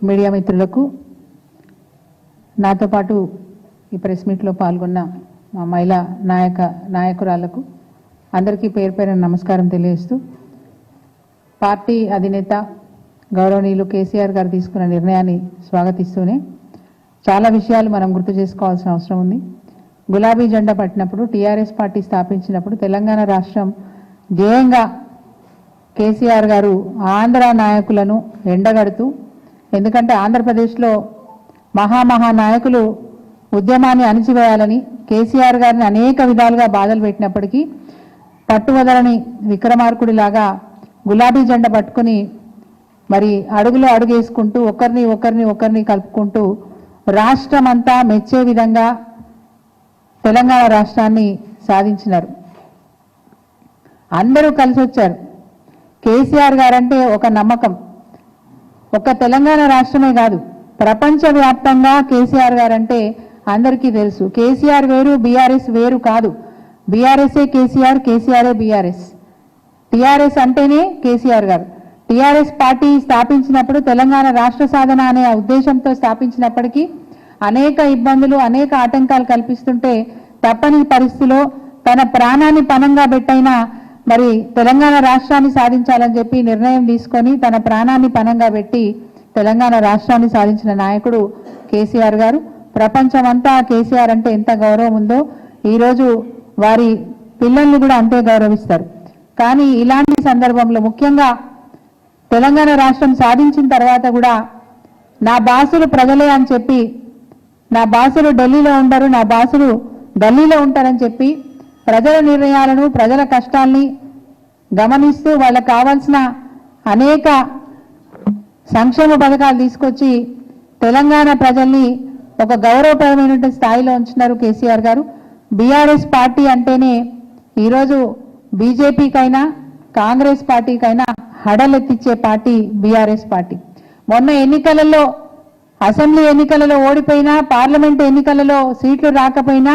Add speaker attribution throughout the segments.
Speaker 1: Media మిత్రులకు నాతో పాటు ఈ ప్రెస్ మీట్లో పాల్గొన్న మా మహిళా నాయక నాయకురాలకు అందరికీ పేరు పేరు నమస్కారం తెలియజేస్తూ పార్టీ అధినేత గౌరవనీయులు కేసీఆర్ గారు తీసుకున్న నిర్ణయాన్ని స్వాగతిస్తూనే చాలా విషయాలు మనం గుర్తు చేసుకోవాల్సిన అవసరం ఉంది. గులాబీ జెండా పట్టినప్పుడు టీఆర్ఎస్ పార్టీ స్థాపించినప్పుడు తెలంగాణ రాష్ట్రం జయంగా కేసీఆర్ గారు ఆంధ్ర నాయకులను ఎండగడుతూ ఎందుకంటే ఆంధ్రప్రదేశ్లో మహామహా నాయకులు ఉద్యమాన్ని అణిచివేయాలని కేసీఆర్ గారిని అనేక విధాలుగా బాధలు పెట్టినప్పటికీ పట్టువదలని విక్రమార్కుడిలాగా గులాబీ జెండా పట్టుకుని మరి అడుగులో అడుగేసుకుంటూ ఒకరిని ఒకరిని ఒకరిని కలుపుకుంటూ రాష్ట్రమంతా మెచ్చే విధంగా తెలంగాణ రాష్ట్రాన్ని సాధించినారు. అందరూ కలిసి వచ్చారు కేసీఆర్ గారంటే ఒక నమ్మకం. ఒక తెలంగాణ రాష్ట్రమే కాదు ప్రపంచవ్యాప్తంగా కేసీఆర్ గారంటే అందరికీ తెలుసు. కేసీఆర్ వేరు బీఆర్ఎస్ వేరు కాదు. బీఆర్ఎస్ఏ కేసీఆర్ కేసీఆర్ఏ బీఆర్ఎస్. టీఆర్ఎస్ అంటేనే కేసీఆర్ గారు. టీఆర్ఎస్ పార్టీ స్థాపించినప్పుడు తెలంగాణ రాష్ట్ర సాధన అనే ఉద్దేశంతో స్థాపించినప్పటికీ అనేక ఇబ్బందులు అనేక ఆటంకాలు కల్పిస్తుంటే తప్పని పరిస్థితిలో తన ప్రాణాన్ని పణంగా పెట్టైనా మరి తెలంగాణ రాష్ట్రాన్ని సాధించాలని చెప్పి నిర్ణయం తీసుకొని తన ప్రాణాన్ని పణంగా పెట్టి తెలంగాణ రాష్ట్రాన్ని సాధించిన నాయకుడు కేసీఆర్ గారు. ప్రపంచమంతా కేసీఆర్ అంటే ఎంత గౌరవం ఉందో ఈరోజు వారి పిల్లల్ని కూడా అంతే గౌరవిస్తారు. కానీ ఇలాంటి సందర్భంలో ముఖ్యంగా తెలంగాణ రాష్ట్రం సాధించిన తర్వాత కూడా నా బాసులు ప్రజలే అని చెప్పి నా బాసులు ఢిల్లీలో ఉండరు నా బాసులు ఢిల్లీలో ఉంటారని చెప్పి ప్రజల నిర్ణయాలను ప్రజల కష్టాల్ని గమనిస్తూ వాళ్ళకు కావాల్సిన అనేక సంక్షేమ పథకాలు తీసుకొచ్చి తెలంగాణ ప్రజల్ని ఒక గౌరవప్రదమైనటువంటి స్థాయిలో ఉంచున్నారు కేసీఆర్ గారు. బీఆర్ఎస్ పార్టీ అంటేనే ఈరోజు బీజేపీకైనా కాంగ్రెస్ పార్టీకైనా హడలెత్తిచ్చే పార్టీ బీఆర్ఎస్ పార్టీ. మొన్న ఎన్నికలలో అసెంబ్లీ ఎన్నికలలో ఓడిపోయినా పార్లమెంట్ ఎన్నికలలో సీట్లు రాకపోయినా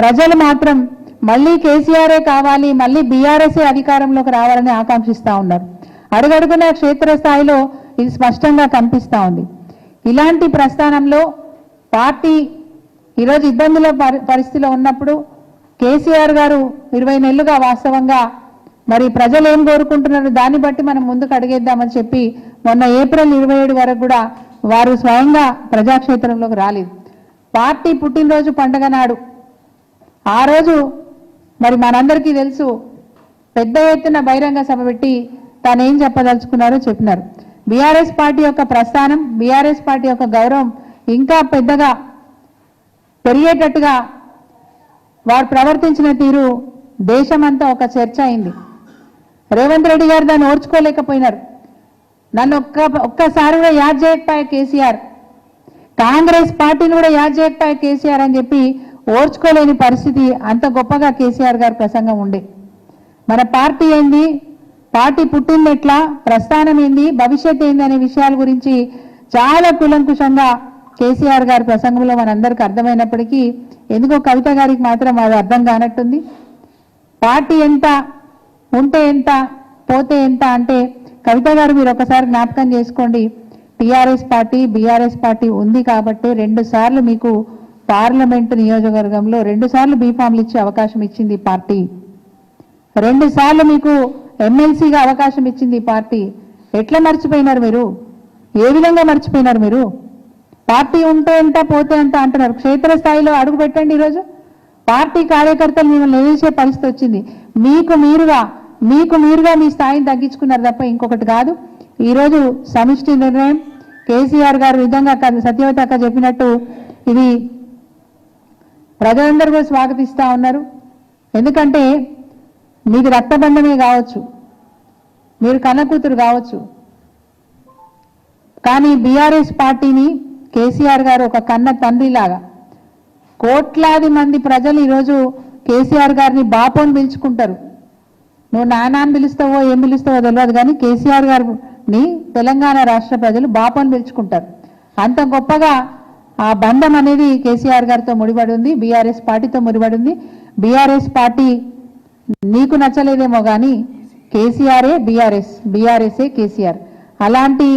Speaker 1: ప్రజలు మాత్రం మళ్ళీ కేసీఆరే కావాలి మళ్ళీ బీఆర్ఎస్ఏ అధికారంలోకి రావాలని ఆకాంక్షిస్తూ ఉన్నారు. అడుగడుగున క్షేత్రస్థాయిలో ఇది స్పష్టంగా కనిపిస్తూ ఉంది. ఇలాంటి ప్రస్థానంలో పార్టీ ఈరోజు ఇబ్బందుల పరి- పరిస్థితిలో ఉన్నప్పుడు కేసీఆర్ గారు ఇరవై నెలలుగా వాస్తవంగా మరి ప్రజలు ఏం కోరుకుంటున్నారు దాన్ని బట్టి మనం ముందుకు అడిగేద్దామని చెప్పి మొన్న ఏప్రిల్ ఇరవై ఏడు వరకు కూడా వారు స్వయంగా ప్రజాక్షేత్రంలోకి రాలేదు. పార్టీ పుట్టినరోజు పండగ నాడు ఆ రోజు మరి మనందరికీ తెలుసు పెద్ద ఎత్తున బహిరంగ సభ పెట్టి తాను ఏం చెప్పదలుచుకున్నారో చెప్పినారు. బీఆర్ఎస్ పార్టీ యొక్క ప్రస్థానం బీఆర్ఎస్ పార్టీ యొక్క గౌరవం ఇంకా పెద్దగా పెరిగేటట్టుగా వారు ప్రవర్తించిన తీరు దేశమంతా ఒక చర్చ అయింది. రేవంత్ రెడ్డి గారు దాన్ని ఓర్చుకోలేకపోయినారు. నన్ను ఒక్క ఒక్కసారి కూడా యాద్ చేయకపోయా కేసీఆర్ కాంగ్రెస్ పార్టీని కూడా యాద్ చేయకపోయా కేసీఆర్ అని చెప్పి ఓర్చుకోలేని పరిస్థితి అంత గొప్పగా కేసీఆర్ గారి ప్రసంగం ఉండే. మన పార్టీ ఏంది? పార్టీ పుట్టిందెట్లా ప్రస్థానం ఏంది? భవిష్యత్ ఏంది అనే విషయాల గురించి చాలా కులంకుషంగా కేసీఆర్ గారి ప్రసంగంలో మనందరికి అర్థమైనప్పటికీ ఎందుకో కవిత గారికి మాత్రం అది అర్థం కానట్టుంది. పార్టీ ఎంత ఉంటే ఎంత పోతే ఎంత అంటే కవిత గారు మీరు ఒకసారి జ్ఞాపకం చేసుకోండి. టీఆర్ఎస్ పార్టీ బీఆర్ఎస్ పార్టీ ఉంది కాబట్టి రెండు సార్లు మీకు పార్లమెంటు నియోజకవర్గంలో రెండు సార్లు బీఫామ్లు ఇచ్చే అవకాశం ఇచ్చింది పార్టీ. రెండుసార్లు మీకు ఎమ్మెల్సీగా అవకాశం ఇచ్చింది పార్టీ. ఎట్లా మర్చిపోయినారు మీరు? ఏ విధంగా మర్చిపోయినారు మీరు? పార్టీ ఉంటే ఎంత పోతే ఎంత అంటున్నారు. క్షేత్రస్థాయిలో అడుగు పెట్టండి ఈరోజు. పార్టీ కార్యకర్తలు మిమ్మల్ని నిలిచే పరిస్థితి వచ్చింది. మీకు మీరుగా మీకు మీరుగా మీ స్థాయిని తగ్గించుకున్నారు తప్ప ఇంకొకటి కాదు. ఈరోజు సమిష్టి నిర్ణయం. కేసీఆర్ గారు విధంగా సత్యవతి అక్క చెప్పినట్టు ఇది ప్రజలందరూ కూడా స్వాగతిస్తా ఉన్నారు. ఎందుకంటే మీకు రక్తబంధమే కావచ్చు మీరు కన్నకూతురు కావచ్చు. కానీ బీఆర్ఎస్ పార్టీని కేసీఆర్ గారు ఒక కన్న తండ్రిలాగా కోట్లాది మంది ప్రజలు ఈరోజు కేసీఆర్ గారిని బాపోని పిలుచుకుంటారు. నువ్వు నానా అని పిలుస్తావో ఏం పిలుస్తావో తెలియదు కానీ కేసీఆర్ గారిని తెలంగాణ రాష్ట్ర ప్రజలు బాపోని పిలుచుకుంటారు. అంత గొప్పగా ఆ బంధం అనేది కేసీఆర్ గారితో ముడిపడి ఉంది బీఆర్ఎస్ పార్టీతో ముడిపడి ఉంది బీఆర్ఎస్ పార్టీ నీకు నచ్చలేదేమో కానీ కేసీఆరే బీఆర్ఎస్ బీఆర్ఎస్ఏ కేసీఆర్. అలాంటి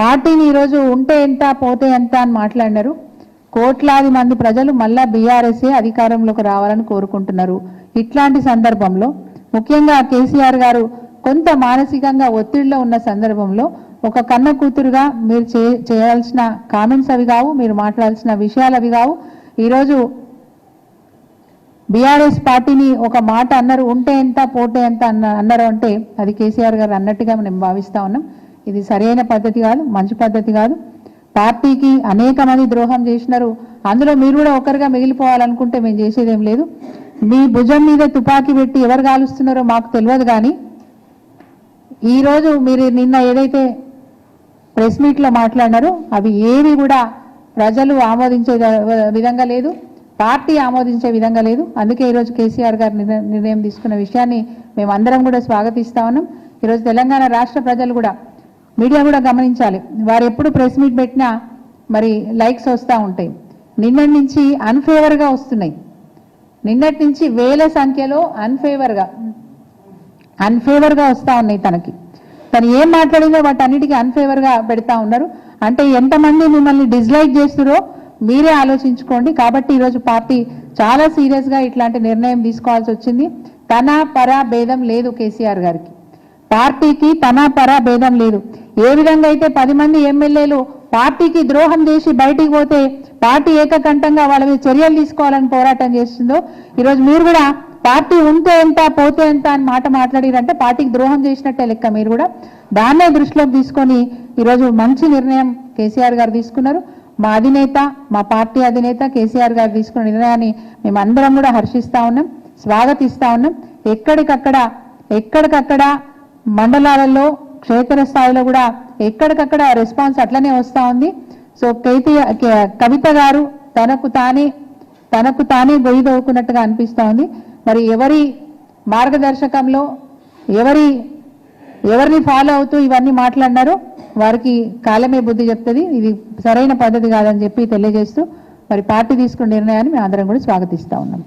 Speaker 1: పార్టీని ఈరోజు ఉంటే ఎంత పోతే ఎంత అని మాట్లాడినారు. కోట్లాది మంది ప్రజలు మళ్ళా బీఆర్ఎస్ఏ అధికారంలోకి రావాలని కోరుకుంటున్నారు. ఇట్లాంటి సందర్భంలో ముఖ్యంగా కేసీఆర్ గారు కొంత మానసికంగా ఒత్తిడిలో ఉన్న సందర్భంలో ఒక కన్న కూతురుగా మీరు చే చేయాల్సిన కామెంట్స్ అవి కావు మీరు మాట్లాడాల్సిన విషయాలు అవి కావు. ఈరోజు బీఆర్ఎస్ పార్టీని ఒక మాట అన్నారు ఉంటే ఎంత పోతే ఎంత అన్న అన్నారు అంటే అది కేసీఆర్ గారు అన్నట్టుగా మనం భావిస్తూ ఉన్నాం. ఇది సరైన పద్ధతి కాదు మంచి పద్ధతి కాదు. పార్టీకి అనేక మంది ద్రోహం చేసినారు. అందులో మీరు కూడా ఒకరిగా మిగిలిపోవాలనుకుంటే మేము చేసేదేం లేదు. మీ భుజం మీద తుపాకీ పెట్టి ఎవరు కాలుస్తున్నారో మాకు తెలియదు కానీ ఈరోజు మీరు నిన్న ఏదైతే ప్రెస్ మీట్లో మాట్లాడినారు. అవి ఏవి కూడా ప్రజలు ఆమోదించే విధంగా లేదు. పార్టీ ఆమోదించే విధంగా లేదు. అందుకే ఈరోజు కేసీఆర్ గారు నిర్ణయం తీసుకున్న విషయాన్ని మేము అందరం కూడా స్వాగతిస్తా ఉన్నాం. ఈరోజు తెలంగాణ రాష్ట్ర ప్రజలు కూడా మీడియా కూడా గమనించాలి. వారు ఎప్పుడు ప్రెస్ మీట్ పెట్టినా మరి లైక్స్ వస్తూ ఉంటాయి. నిన్నటి నుంచి అన్ఫేవర్గా వస్తున్నాయి. నిన్నటి నుంచి వేల సంఖ్యలో అన్ఫేవర్గా అన్ఫేవర్గా వస్తూ ఉన్నాయి తనకి. తను ఏం మాట్లాడిందో వాటన్నిటికీ అన్ఫేవర్గా పెడతా ఉన్నారు. అంటే ఎంతమంది మిమ్మల్ని డిస్లైక్ చేస్తురో మీరే ఆలోచించుకోండి. కాబట్టి ఈరోజు పార్టీ చాలా సీరియస్గా ఇట్లాంటి నిర్ణయం తీసుకోవాల్సి వచ్చింది. తన పర భేదం లేదు కేసీఆర్ గారికి. పార్టీకి తన పర భేదం లేదు. ఏ విధంగా అయితే పది మంది ఎమ్మెల్యేలు పార్టీకి ద్రోహం చేసి బయటికి పోతే పార్టీ ఏకకంఠంగా వాళ్ళ మీద చర్యలు తీసుకోవాలని పోరాటం చేస్తుందో ఈరోజు మీరు కూడా పార్టీ ఉంటే ఎంత పోతే ఎంత అని మాట మాట్లాడిరంటే పార్టీకి ద్రోహం చేసినట్టే లెక్క మీరు కూడా. దాన్నే దృష్టిలోకి తీసుకొని ఈరోజు మంచి నిర్ణయం కేసీఆర్ గారు తీసుకున్నారు. మా అధినేత మా పార్టీ అధినేత కేసీఆర్ గారు తీసుకున్న నిర్ణయాన్ని మేము అందరం కూడా హర్షిస్తా ఉన్నాం స్వాగతిస్తా ఉన్నాం. ఎక్కడికక్కడ ఎక్కడికక్కడ మండలాలలో క్షేత్రస్థాయిలో కూడా ఎక్కడికక్కడ రెస్పాన్స్ అట్లనే వస్తూ ఉంది. సో కైతి కవిత గారు తనకు తానే తనకు తానే గొయ్యి దవ్వుకున్నట్టుగా అనిపిస్తూ ఉంది. మరి ఎవరి మార్గదర్శకంలో ఎవరి ఎవరిని ఫాలో అవుతూ ఇవన్నీ మాట్లాడినారో వారికి కాలమే బుద్ధి చెప్తుంది. ఇది సరైన పద్ధతి కాదని చెప్పి తెలియజేస్తూ మరి పార్టీ తీసుకున్న నిర్ణయాన్ని మేము అందరం కూడా స్వాగతిస్తా ఉన్నాం.